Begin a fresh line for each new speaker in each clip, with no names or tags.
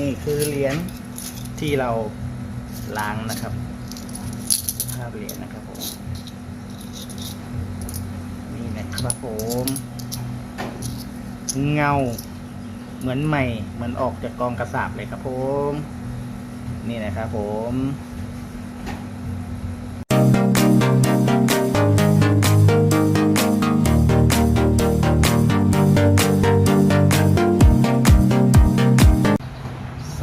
นี่คือเหรียญที่เราล้างนะครับภาพเหรียญนะครับผมนี่นะครับผม เงาเหมือนใหม่เหมือนออกจากกองกระสาบเลยครับผม นี่นะครับผม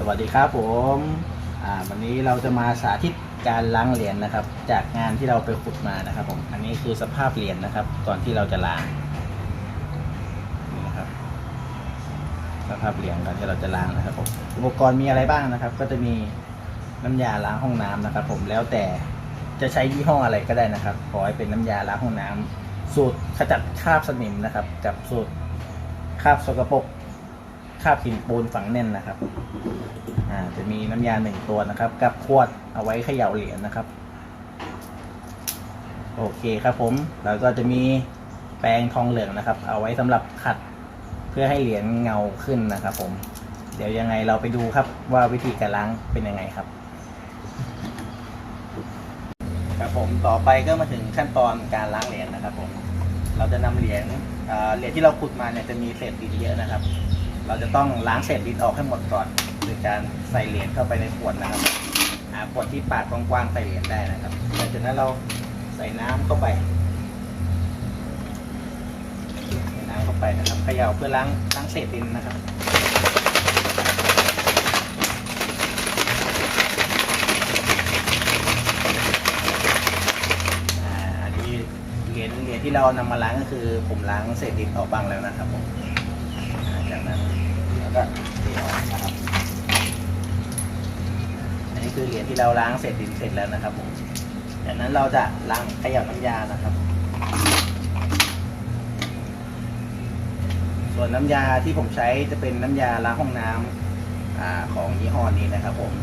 วัสดีครับผมวันนี้เราจะมาสาธิตการล้างเหรียญนะครับ จากงานที่เราไปขุดมานะครับผมอันนี้คือสภาพเหรียญนะครับ ก่อนที่เราจะล้างนี่นะครับ สภาพเหรียญก่อนที่เราจะล้างนะครับผมอุปกรณ์มีอะไรบ้างนะครับ ก็จะมีน้ำยาล้างห้องน้ำนะครับ ผมแล้วแต่จะใช้ยี่ห้ออะไรก็ได้นะครับขอให้เป็นน้ำยาล้างห้องน้ำสูตรขจัดคราบสนิมนะครับ กับสูตรคราบสกปรกคราบหินปูนฝังแน่นนะครับ อ่าจะมีน้ำยาหนึ่งตัวนะครับ กับขวดเอาไว้เขย่าเหรียญนะครับ โอเคครับผม แล้วก็จะมีแปรงทองเหลืองนะครับ เอาไว้สำหรับขัดเพื่อให้เหรียญเงาขึ้นนะครับ ผม เดี๋ยวยังไงเราไปดูครับว่าวิธีการล้างเป็นยังไงครับ ครับผมต่อไปก็มาถึงขั้นตอนการล้างเหรียญนะครับ ผม เราจะนำเหรียญเเหรียญที่เราขุดมาเนี่ยจะมีเศษดินเยอะนะครับ เราจะต้องล้างเศษดินออกให้หมดก่อน โดยการใส่เหรียญเข้าไปในขวดนะครับ หาขวดที่ปากกว้างๆใส่เหรียญได้นะครับหลังจากนั้นเราใส่น้ำเข้าไปใส่น้ำเข้าไปนะครับเขย่าเพื่อล้างล้างเศษดินนะครับอ่าอันนี้เหรียญเหรียญที่เรานำมาล้างก็คือผมล้างเศษดินออกบ้างแล้วนะครับผมจากนั้นแล้วก็ คือเหรียญที่เราล้างเศษดินเสร็จแล้วนะครับผมจากนั้นเราจะล้างขย่าน้ำยานะครับ ส่วนน้ำยาที่ผมใช้จะเป็นน้ำยาล้างห้องน้ำอของยี่ห้อนี้นะครับผม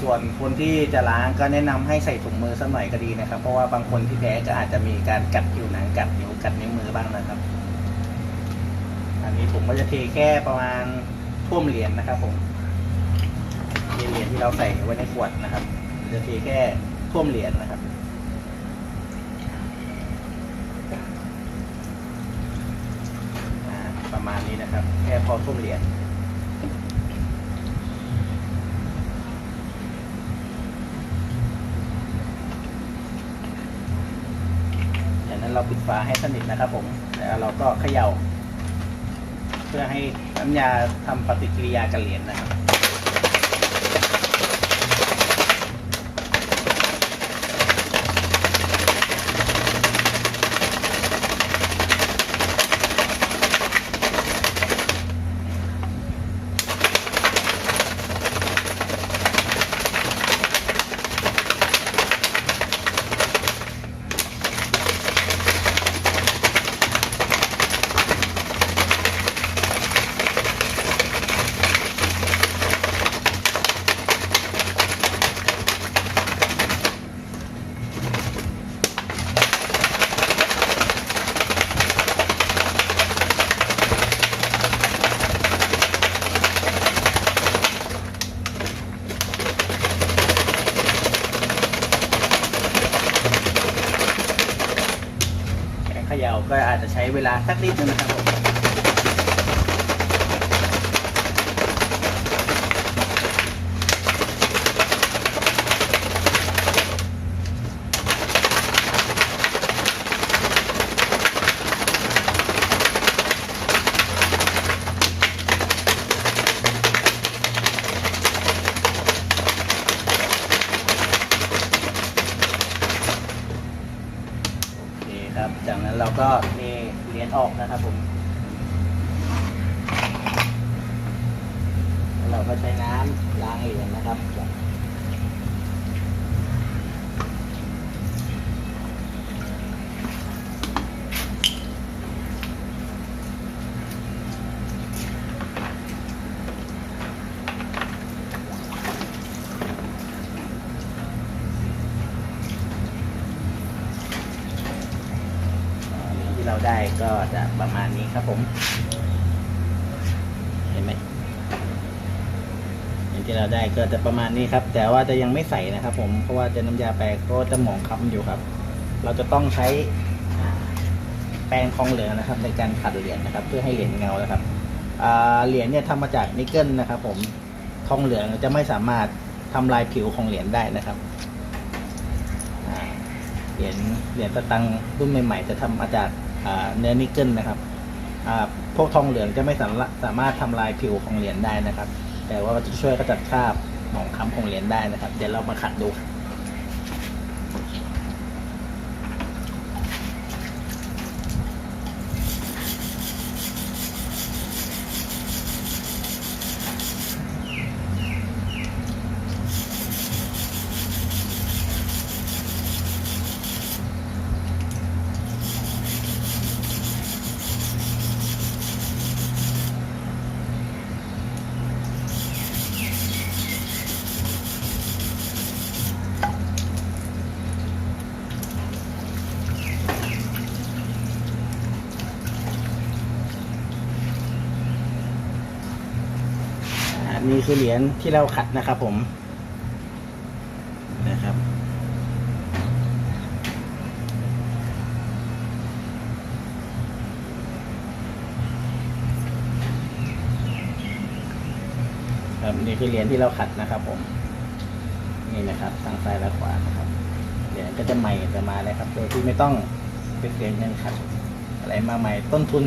ส่วนคนที่จะล้างก็แนะนำให้ใส่ถุงมือสักหน่อยก็ดีนะครับ เพราะว่าบางคนที่แพ้ก็อาจจะมีการกัดผิวหนังกัดนิ้วกัดนิ้วมือบ้างนะครับ อันนี้ผมก็จะเทแค่ประมาณ ท่วมเหรียญนะครับผมเทเหรียญที่เราใส่ไว้ในขวดนะครับจะเทแค่ท่วมเหรียญนะครับประมาณนี้นะครับ แค่พอท่วมเหรียญจากนั้นเราปิดฝาให้สนิทนะครับผมแล้วเราก็เขย่า เพื่อให้น้ำยาทำปฏิกิริยากับเหรียญนะครับ ก็อาจจะใช้เวลาสักนิดนึงนะครับผม กนั้นเราก็เทเหรียญออกนะครับผม เราก็ใช้น้ำล้างเหรียญนะครับ ก็จะประมาณนี้ครับผม เห็นไหมอย่างที่เราได้ก็จะประมาณนี้ครับ แต่ว่าจะยังไม่ใส่นะครับผม เพราะว่าจะน้ำยาแปรงก็จะหมองคล้ำอยู่ครับ เราจะต้องใช้แปรงทองเหลืองนะครับ ในการขัดเหรียญนะครับ เพื่อให้เหรียญเงานะครับเหรียญเนี่ยทำมาจากนิกเกิลนะครับ ผม ทองเหลืองจะไม่สามารถทำลายผิวของเหรียญได้นะครับเหรียญเหรียญตะตังรุ่นใหม่ๆ จะทำมาจาก เนื้อนิกเกิลนะครับพวกทองเหลืองจะไม่สามารถสามารถทำลายผิวของเหรียญได้นะครับ แต่ว่าจะช่วยกระจัดคราบหมองคล้ำของเหรียญได้นะครับ เดี๋ยวเรามาขัดดูครับ นี้คือเหรียญที่เราขัดนะครับผมนะครับ ครับนี่คือเหรียญที่เราขัดนะครับผม นี่นะครับทางซ้ายและขวานะครับเหรียญก็จะใหม่จะมาเลยครับโดยที่ไม่ต้องไปเสียเงินขัดอะไรมาใหม่ต้นทุน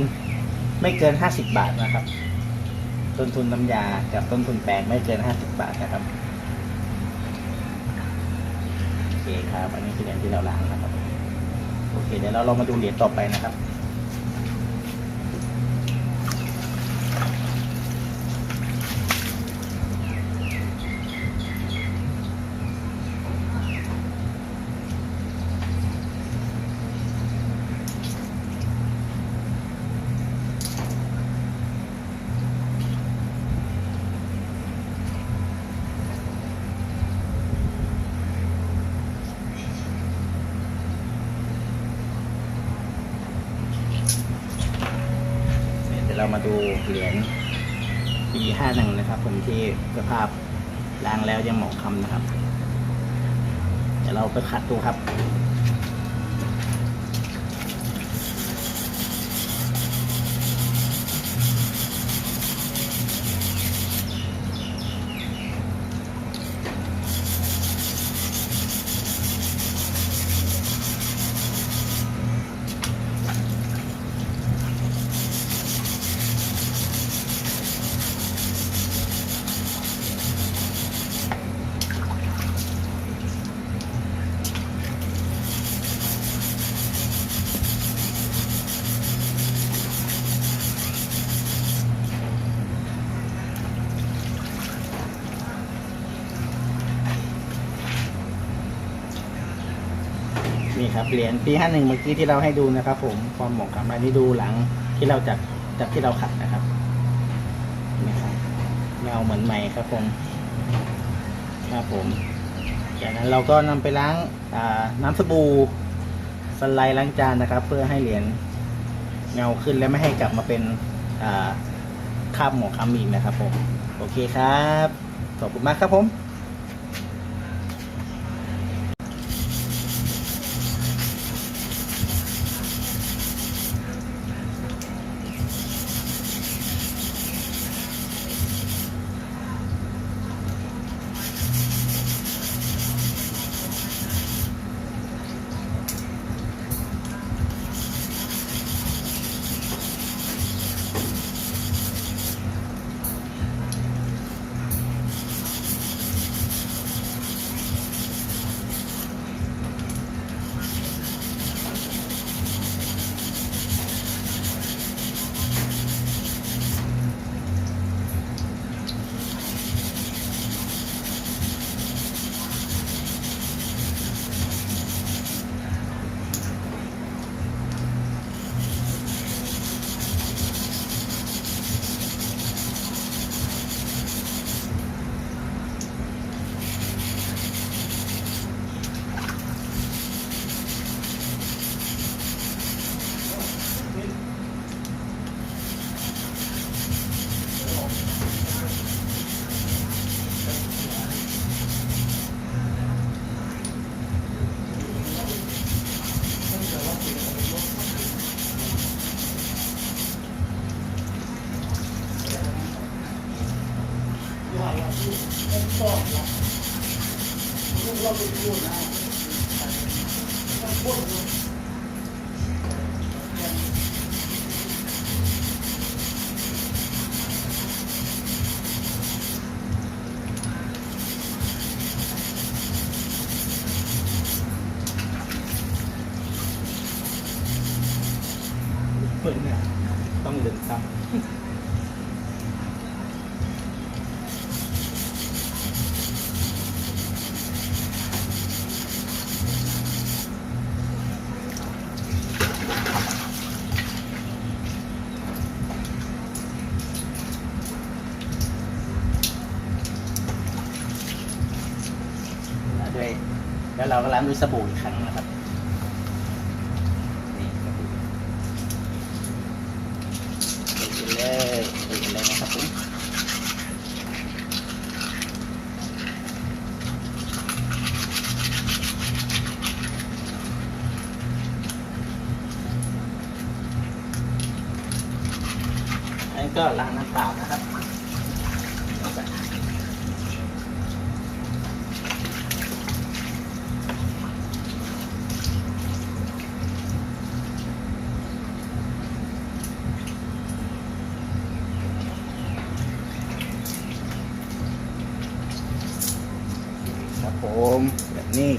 ไม่เกินห้าสิบบาทนะครับ ต้นทุนน้ำยากับต้นทุนแปลงไม่เกินห้าสิบบาทนะครับโอเคครับ อันนี้คือเหรียญที่เราล้างนะครับ โอเคเดี๋ยวเราลองมาดูเหรียญต่อไปนะครับ เรามาดูเหรียญปีห้าหนึ่งนะครับ ผมที่สภาพล้างแล้วยังหมองคำนะครับ เดี๋ยวเราไปขัดดูครับ ครับเหรียญปีห้าหนึ่งเมื่อกี้ที่เราให้ดูนะครับ ผมความหมองคล้ำอันนี้ดูหลังที่เราจากจากที่เราขัดนะครับนี่ครับเงาเหมือนใหม่ครับผมครับผมจากนั้นเราก็นำไปล้างน้ำสบู่สไลด์ล้างจานนะครับ เพื่อให้เหรียญเงาขึ้นและไม่ให้กลับมาเป็นคราบหมองคล้ำอีกนะครับ ผม โอเคครับขอบคุณมากครับผม เปิดเนี่ยต้องเดินซ้ำ ด้วย แล้วเราก็ล้างด้วยสบู่อีกครั้งนะครับนี่สบู่ไปเลยไปเลยนะครับผมอันนี้ก็ล้างน้ำเปล่านะครับ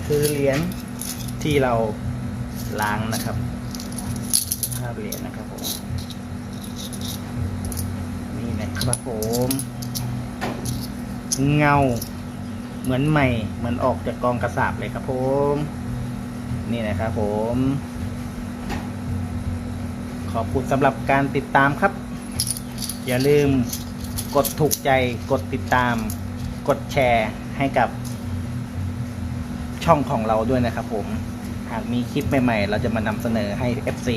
คือเหรียญที่เราล้างนะครับภาพเหรียญนะครับผมนี่นะครับผมเงาเหมือนใหม่เหมือนออกจากกองกระสาบเลยครับผม นี่นะครับผม ขอบคุณสำหรับการติดตามครับ อย่าลืมกดถูกใจกดติดตาม กดแชร์ให้กับ ช่องของเราด้วยนะครับผม หากมีคลิปใหม่ๆ เราจะมานำเสนอให้ FC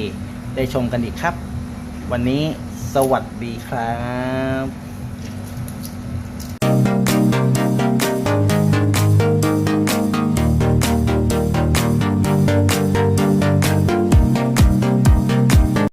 ได้ชมกันอีกครับ วันนี้สวัสดีครับ